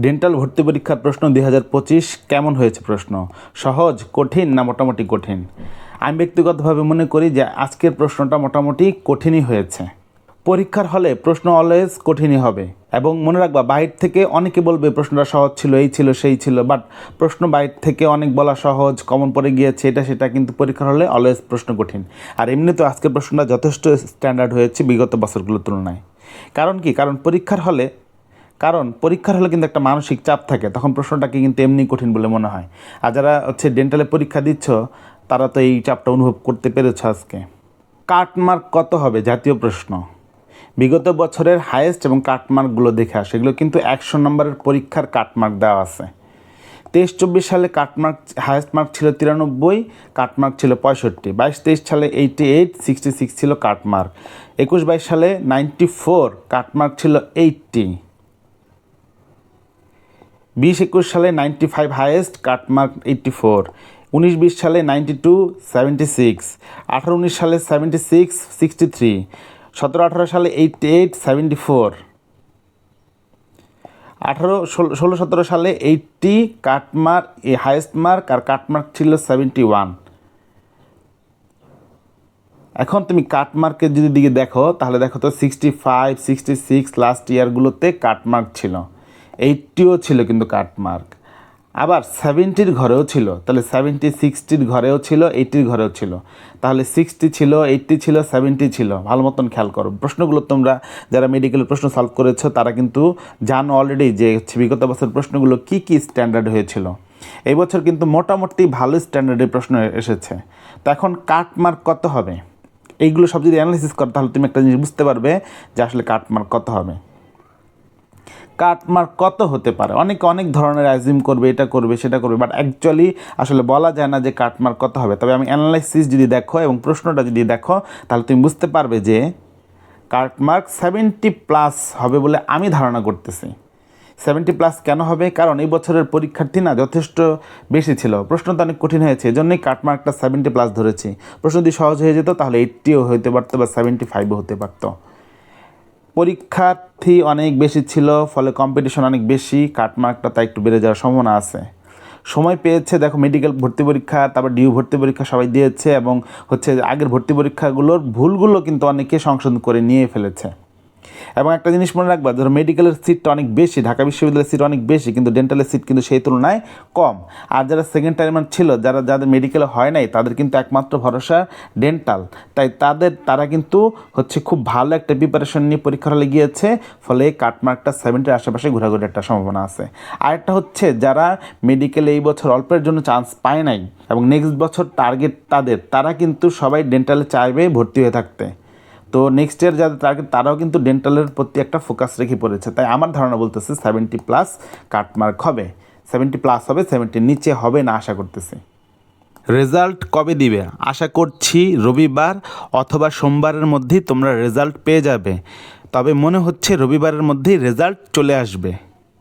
Dental ভর্তি পরীক্ষার প্রশ্ন দুই হাজার পঁচিশ, কেমন হয়েছে প্রশ্ন? সহজ, কঠিন না মোটামুটি কঠিন? আমি ব্যক্তিগতভাবে মনে করি যে আজকের প্রশ্নটা মোটামুটি কঠিনই হয়েছে। পরীক্ষার হলে প্রশ্ন অলওয়েজ কঠিনই হবে। এবং মনে রাখবা বাইর থেকে অনেকে বলবে প্রশ্নটা সহজ ছিল, এই ছিল, সেই ছিল বাট প্রশ্ন বাইর থেকে অনেক বলা সহজ কমন পড়ে গিয়েছে, এটা সেটা, কিন্তু পরীক্ষার হলে অলওয়েজ প্রশ্ন কঠিন। আর এমনি তো আজকের প্রশ্নটা যথেষ্ট স্ট্যান্ডার্ড হয়েছে বিগত বছরগুলোর তুলনায়। কারণ কি? কারণ পরীক্ষার হলে কারণ পরীক্ষার হলে কিন্তু একটা মানসিক চাপ থাকে, তখন প্রশ্নটাকে কিন্তু এমনি কঠিন বলে মনে হয়। আর যারা হচ্ছে ডেন্টালে পরীক্ষা দিচ্ছ, তারা তো এই চাপটা অনুভব করতে পেরেছ আজকে। কাটমার্ক কত হবে জাতীয় প্রশ্ন? বিগত বছরের হায়েস্ট এবং কাটমার্কগুলো দেখে আসে, এগুলো কিন্তু একশো নম্বরের পরীক্ষার কাটমার্ক দেওয়া আছে। তেইশ চব্বিশ সালে কাটমার্ক হায়েস্ট মার্ক ছিল তিরানব্বই কাটমার্ক ছিল পঁয়ষট্টি। বাইশ তেইশ সালে এইটি এইট সিক্সটি সিক্স ছিল কাটমার্ক একুশ বাইশ সালে নাইনটি ফোর কাটমার্ক ছিল এইটটি বিশ একুশ সালে ninety five highest, cut mark eighty four. উনিশ বিশ সালে নাইনটি টু, সেভেন্টি সিক্স। আঠারো উনিশ সালে সেভেন্টি সিক্স, সিক্সটি থ্রি। সতেরো আঠারো সালে এইটটি এইট, সেভেন্টি ফোর। আঠারো ষোলো সতেরো সালে এইটটি, কাটমার্ক, এই হায়েস্ট মার্ক, আর কাটমার্ক ছিল সেভেন্টি ওয়ান। এখন তুমি কাটমার্কের যদি দিকে দেখো, তাহলে দেখো তো sixty five, sixty six, last ইয়ারগুলোতে cut mark ছিল। এইটটিও ছিল কিন্তু কাটমার্ক আবার সেভেন্টির ঘরেও ছিল, তাহলে সেভেন্টি সিক্সটির ঘরেও ছিল এইটির ঘরেও ছিল। তাহলে সিক্সটি ছিল এইটটি ছিল সেভেন্টি ছিল। ভালো মতন খেয়াল করো, প্রশ্নগুলো তোমরা যারা মেডিকেলের প্রশ্ন সলভ করেছ, তারা কিন্তু জানো অলরেডি যে হচ্ছে বিগত বছর প্রশ্নগুলো কী কী স্ট্যান্ডার্ড হয়েছিল। এই বছর কিন্তু মোটামুটি ভালো স্ট্যান্ডার্ডের প্রশ্ন এসেছে। তো এখন কাটমার্ক কত হবে? এইগুলো সব যদি অ্যানালিসিস করো, তাহলে তুমি একটা জিনিস বুঝতে পারবে যে আসলে কাটমার্ক কত হবে। কাটমার্ক কত হতে পারে? অনেকে অনেক ধরনের অ্যাজিম করবে, এটা করবে, সেটা করবে বাট অ্যাকচুয়ালি আসলে বলা যায় না যে কাটমার্ক কত হবে। তবে আমি অ্যানালাইসিস যদি দেখো এবং প্রশ্নটা যদি দেখো, তাহলে তুমি বুঝতে পারবে যে কাটমার্ক সেভেন্টি প্লাস হবে বলে আমি ধারণা করতেছি। সেভেন্টি প্লাস কেন হবে? কারণ এই বছরের পরীক্ষার্থী না যথেষ্ট বেশি ছিল। প্রশ্ন তো অনেক কঠিন হয়েছে, এজন্যই কাটমার্কটা সেভেন্টি প্লাস ধরেছি। প্রশ্ন যদি সহজ হয়ে যেত, তাহলে এইটটিও হতে পারতো বা সেভেন্টি ফাইভও হতে পারতো। পরীক্ষার্থী অনেক বেশি ছিল, ফলে কম্পিটিশন অনেক বেশি কাটমার্কটা তাই একটু বেড়ে যাওয়ার সম্ভাবনা আছে। সময় পেয়েছে, দেখো মেডিকেল ভর্তি পরীক্ষা, তারপর ডিউ ভর্তি পরীক্ষা সবাই দিয়েছে এবং হচ্ছে আগের ভর্তি পরীক্ষাগুলোর ভুলগুলো কিন্তু অনেকে সংশোধন করে নিয়ে ফেলেছে। এবং একটা জিনিস মনে রাখবা, ধরো মেডিকেলের সিটটা অনেক বেশি, ঢাকা বিশ্ববিদ্যালয়ের সিট অনেক বেশি, কিন্তু ডেন্টালের সিট কিন্তু সেই তুলনায় কম। আর যারা সেকেন্ড টাইমার ছিল, যারা, যাদের মেডিকেলে হয় নাই, তাদের কিন্তু একমাত্র ভরসা ডেন্টাল তাই তাদের, তারা কিন্তু হচ্ছে খুব ভালো একটা প্রিপারেশন নিয়ে পরীক্ষা হলে গিয়েছে, ফলে কাটমার্কটা সেভেন্টির আশেপাশে ঘোরাঘুরি একটা সম্ভাবনা আছে। আরেকটা হচ্ছে, যারা মেডিকেলে এই বছর অল্পের জন্য চান্স পায় নাই, এবং নেক্সট বছর টার্গেট তাদের, তারা কিন্তু সবাই ডেন্টালে চাইবে ভর্তি হয়ে থাকতে। তো নেক্সট ইয়ার যাদের তার তারাও কিন্তু ডেন্টালের প্রতি একটা ফোকাস রেখে পড়েছে। তাই আমার ধারণা বলতেছে সেভেন্টি প্লাস কাটমার্ক হবে। সেভেন্টি প্লাস হবে সেভেন্টির নিচে হবে না আশা করতেছি। রেজাল্ট কবে দিবে? আশা করছি রবিবার অথবা সোমবারের মধ্যেই তোমরা রেজাল্ট পেয়ে যাবে। তবে মনে হচ্ছে রবিবারের মধ্যেই রেজাল্ট চলে আসবে।